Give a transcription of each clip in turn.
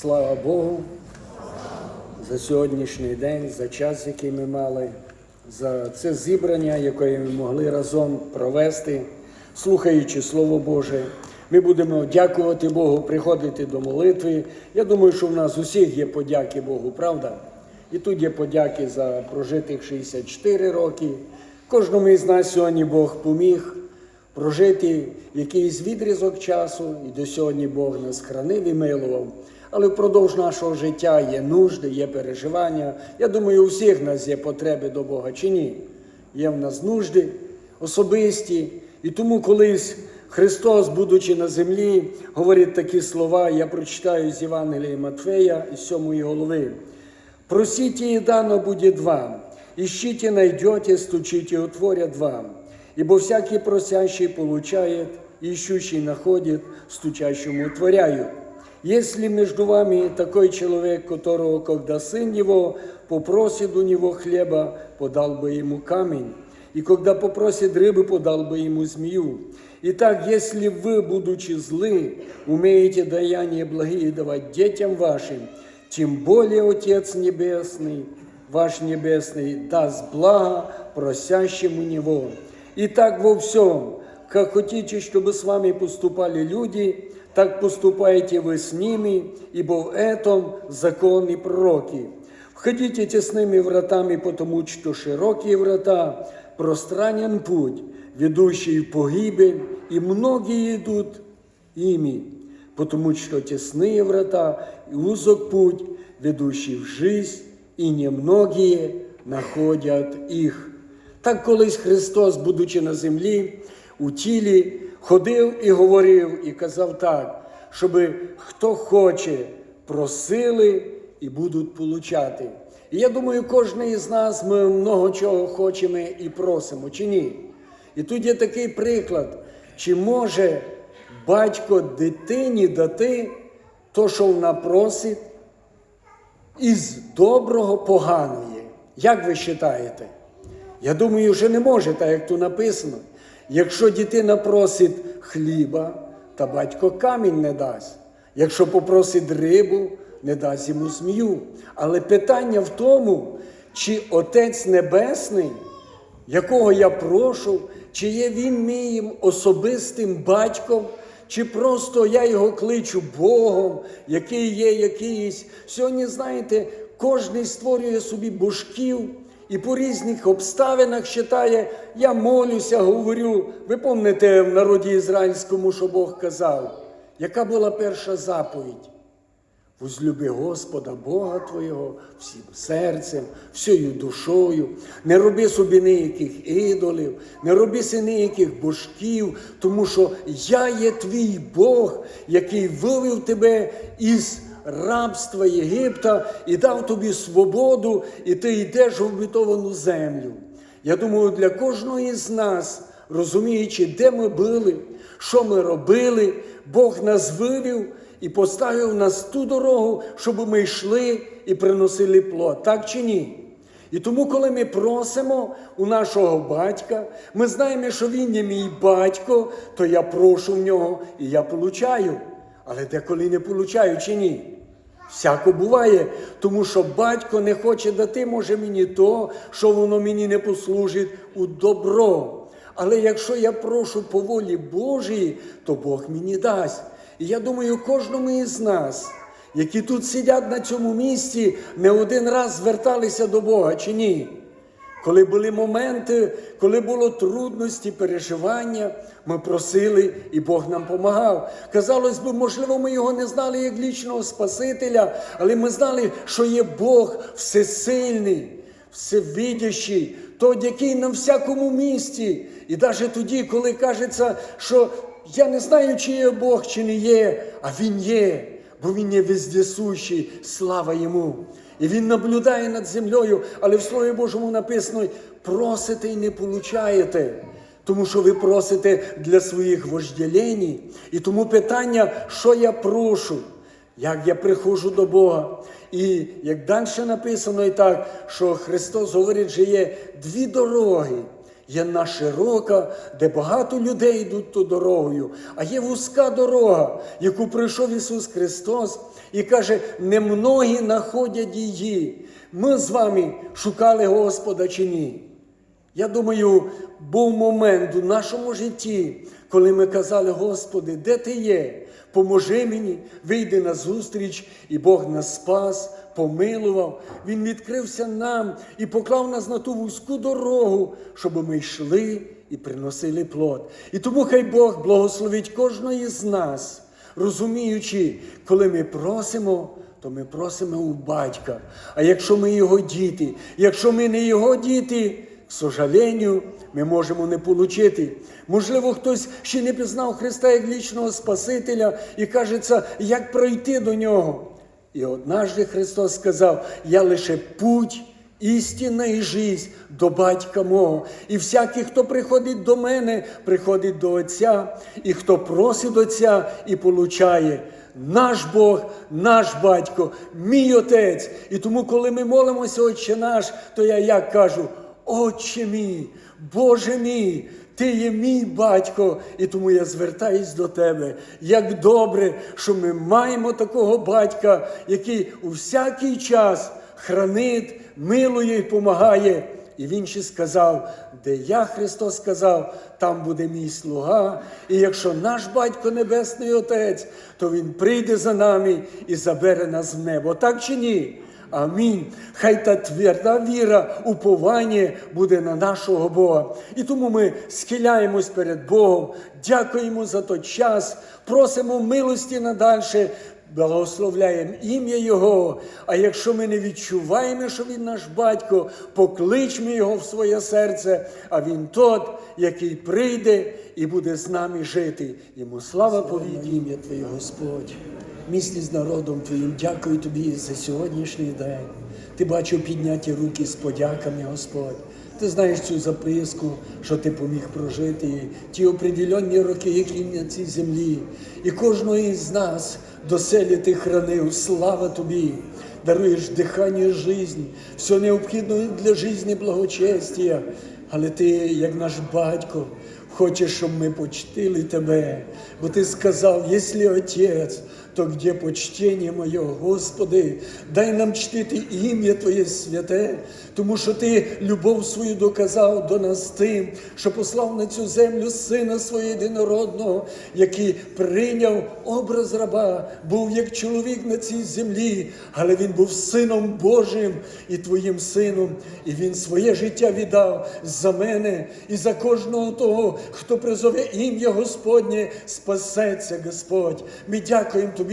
Слава Богу за сьогоднішній день, за час, який ми мали, за це зібрання, яке ми могли разом провести, слухаючи Слово Боже. Ми будемо дякувати Богу, приходити до молитви. Я думаю, що в нас усіх є подяки Богу, правда? І тут є подяки за прожитих 64 роки. Кожному із нас сьогодні Бог поміг прожити якийсь відрізок часу, і до сьогодні Бог нас хранив і милував. Але впродовж нашого життя є нужди, є переживання. Я думаю, у всіх нас є потреби до Бога чи ні. Є в нас нужди особисті. І тому колись Христос, будучи на землі, говорить такі слова, я прочитаю з Євангелія Матфея із 7 голови. Просите, и дано будет вам, ищите, найдете, стучите, отворят вам. Ибо всякий просящий получает, ищущий находит, стучащему отворяют. Если между вами такой человек, которого, когда сын его попросит у него хлеба, подал бы ему камень, и когда попросит рыбы, подал бы ему змею. Итак, если вы, будучи злы, умеете даяние благие давать детям вашим, тем более Отец Небесный, ваш Небесный, даст благо просящим у Него. Итак, во всем, как хотите, чтобы с вами поступали люди, так поступайте вы с ними, ибо в этом закон и пророки. Входите тесными вратами, потому что широкие врата, пространен путь, ведущий в погибель, и многие идут ими, потому что тесные врата и узок путь, ведущий в жизнь, и немногие находят их. Так колись Христос, будучи на землі, у тілі, ходив і говорив, і казав так, щоби хто хоче, просили і будуть получати. І я думаю, кожен із нас ми много чого хочемо і просимо, чи ні? І тут є такий приклад, чи може батько дитині дати то, що вона просить, із доброго поганої. Як ви вважаєте? Я думаю, вже не може, так як тут написано. Якщо дитина просить хліба, та батько камінь не дасть. Якщо попросить рибу, не дасть йому змію. Але питання в тому, чи Отець Небесний, якого я прошу, чи є він моїм особистим батьком, чи просто я його кличу Богом, який є якийсь. Сьогодні, знаєте, кожен створює собі божків і по різних обставинах вважає, я молюся, говорю. Ви пам'ятаєте в народі ізраїльському, що Бог казав, яка була перша заповідь? Возлюби Господа Бога Твого всім серцем, всією душою, не роби собі ніяких ідолів, не роби си ніяких божків, тому що я є твій Бог, який вивів тебе із рабства Єгипта і дав тобі свободу, і ти йдеш в обітовану землю. Я думаю, для кожного із нас, розуміючи, де ми були, що ми робили, Бог нас вивів і поставив нас ту дорогу, щоб ми йшли і приносили плод. Так чи ні? І тому, коли ми просимо у нашого батька, ми знаємо, що він є мій батько, то я прошу в нього і я получаю. Але деколи не получаю чи ні? Всяко буває, тому що батько не хоче дати, може мені то, що воно мені не послужить у добро. Але якщо я прошу по волі Божій, то Бог мені дасть. І я думаю, кожному із нас, які тут сидять на цьому місці, не один раз зверталися до Бога чи ні. Коли були моменти, коли було трудності, переживання, ми просили, і Бог нам допомагав. Казалось би, можливо, ми його не знали як лічного Спасителя, але ми знали, що є Бог всесильний, всевидящий, той, який на всякому місці. І навіть тоді, коли кажеться, що я не знаю, чи є Бог, чи не є, а Він є, бо Він є вездесущий, слава йому. І він наблюдає над землею, але в Слові Божому написано: просите і не получаєте. Тому що ви просите для своїх вожделень. І тому питання, що я прошу, як я приходжу до Бога. І як далі написано і так, що Христос говорить, що є дві дороги. Є на широка, де багато людей йдуть ту дорогою, а є вузька дорога, яку пройшов Ісус Христос і каже: немногі знаходять її. Ми з вами шукали Господа чи ні? Я думаю, був момент у нашому житті, коли ми казали, Господи, де ти є? Поможи мені, вийди на зустріч, і Бог нас спас, помилував. Він відкрився нам і поклав нас на ту вузьку дорогу, щоб ми йшли і приносили плод. І тому хай Бог благословить кожного з нас, розуміючи, коли ми просимо. То ми просимо у батька. А якщо ми його діти, якщо ми не його діти, к сожалению, ми можемо не получити. Можливо, хтось ще не пізнав Христа як вічного Спасителя і кажеться, як пройти до нього. І однажды Христос сказав: Я лише путь, істина і жизнь до батька мого. І всякий, хто приходить до мене, приходить до Отця, і хто просить Отця і получає. Наш Бог, наш батько, мій отець. І тому, коли ми молимося, Отче наш, то я як кажу: Отче мій, Боже мій, ти є мій батько, і тому я звертаюсь до тебе. Як добре, що ми маємо такого батька, який у всякий час хранить, милує і помагає. І він ще сказав, де я Христос сказав, там буде мій слуга. І якщо наш батько Небесний Отець, то Він прийде за нами і забере нас в небо. Так чи ні? Амінь. Хай та тверда віра, уповання буде на нашого Бога. І тому ми схиляємось перед Богом, дякуємо за той час, просимо милості надальше, благословляємо ім'я Його. А якщо ми не відчуваємо, що Він наш батько, покличмо Його в своє серце, а Він тот, який прийде і буде з нами жити. Йому слава повіки ім'я Твоє, Господь. Місті з народом Твоїм, дякую Тобі за сьогоднішній день. Ти бачив підняті руки з подяками, Господь. Ти знаєш цю записку, що ти поміг прожити ті определенні роки, які на цій землі. І кожного із нас доселі ти хранив. Слава тобі! Даруєш дихання життя, все необхідне для життя благочестя. Але ти, як наш батько, хочеш, щоб ми почтили тебе. Бо ти сказав, якщо отець, то где почтення моє, Господи, дай нам чтити ім'я Твоє святе, тому що Ти любов свою доказав до нас тим, що послав на цю землю Сина свого єдинородного, який прийняв образ раба, був як чоловік на цій землі, але він був сином Божим і Твоїм сином, і Він своє життя віддав за мене і за кожного того, хто призове ім'я Господнє, спасеться Господь. Ми дякуємо Тобі,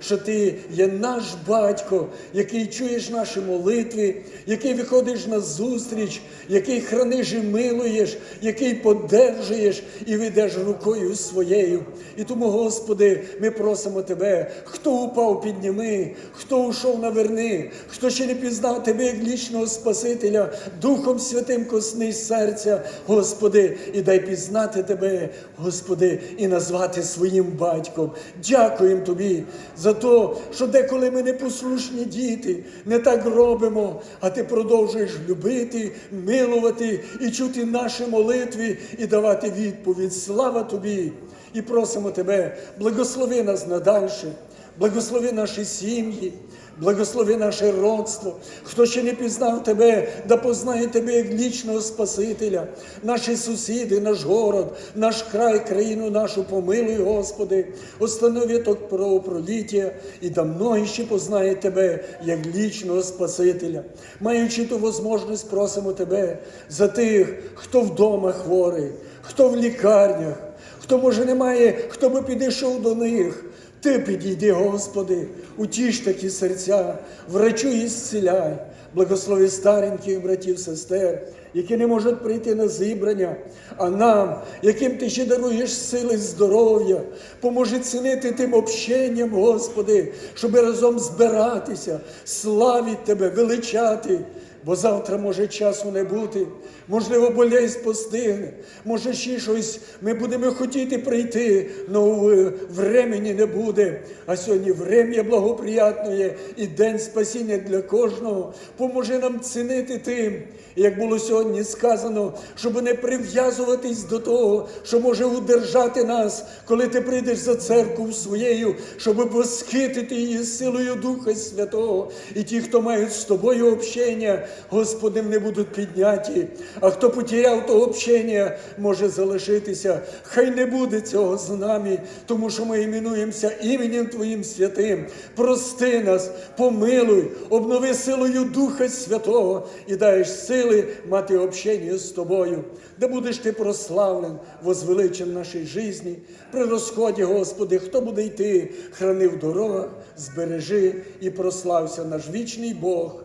що Ти є наш батько, який чуєш наші молитви, який виходиш на зустріч, який храниш і милуєш, який подержуєш і ведеш рукою своєю. І тому, Господи, ми просимо Тебе, хто упав, підніми, хто ушов наверни, хто ще не пізнав Тебе як лічного Спасителя, Духом Святим косни серця, Господи, і дай пізнати Тебе, Господи, і назвати своїм батьком. Дякуємо Тобі за те, що деколи ми непослушні діти, не так робимо, а Ти продовжуєш любити, милувати і чути наші молитви і давати відповідь. Слава Тобі! І просимо Тебе, благослови нас надальше, благослови наші сім'ї. Благослови наше родство, хто ще не пізнав Тебе, да познає Тебе як лічного Спасителя, наші сусіди, наш город, наш край, країну нашу помилуй, Господи, останови ток правопроліття, і да многі ще познають Тебе як лічного Спасителя. Маючи ту можливість, просимо Тебе за тих, хто вдома хворий, хто в лікарнях, хто може немає, хто би підійшов до них. Ти підійди, Господи, утіш такі серця, врачу і зціляй, благослови стареньких братів, сестер, які не можуть прийти на зібрання, а нам, яким ти ще даруєш сили, здоров'я, поможи цінити тим общенням, Господи, щоб разом збиратися, славити Тебе, величати. Бо завтра може часу не бути, можливо, болезнь постигне, може ще щось ми будемо хотіти прийти, але времені не буде. А сьогодні врем'я благоприятне і день спасіння для кожного. Поможи нам цінити тим, як було сьогодні сказано, щоб не прив'язуватись до того, що може удержати нас, коли ти прийдеш за церкву своєю, щоб восхитити її силою Духа Святого. І ті, хто мають з тобою общення, Господи, не будуть підняті. А хто потеряв то общення, може залишитися. Хай не буде цього з нами, тому що ми іменуємося іменем Твоїм святим. Прости нас, помилуй, обнови силою Духа Святого і даєш сили мати общення з тобою, де будеш ти прославлен, возвеличен в нашій житті. При розході, Господи, хто буде йти, храни в дорогах, збережи і прослався наш вічний Бог,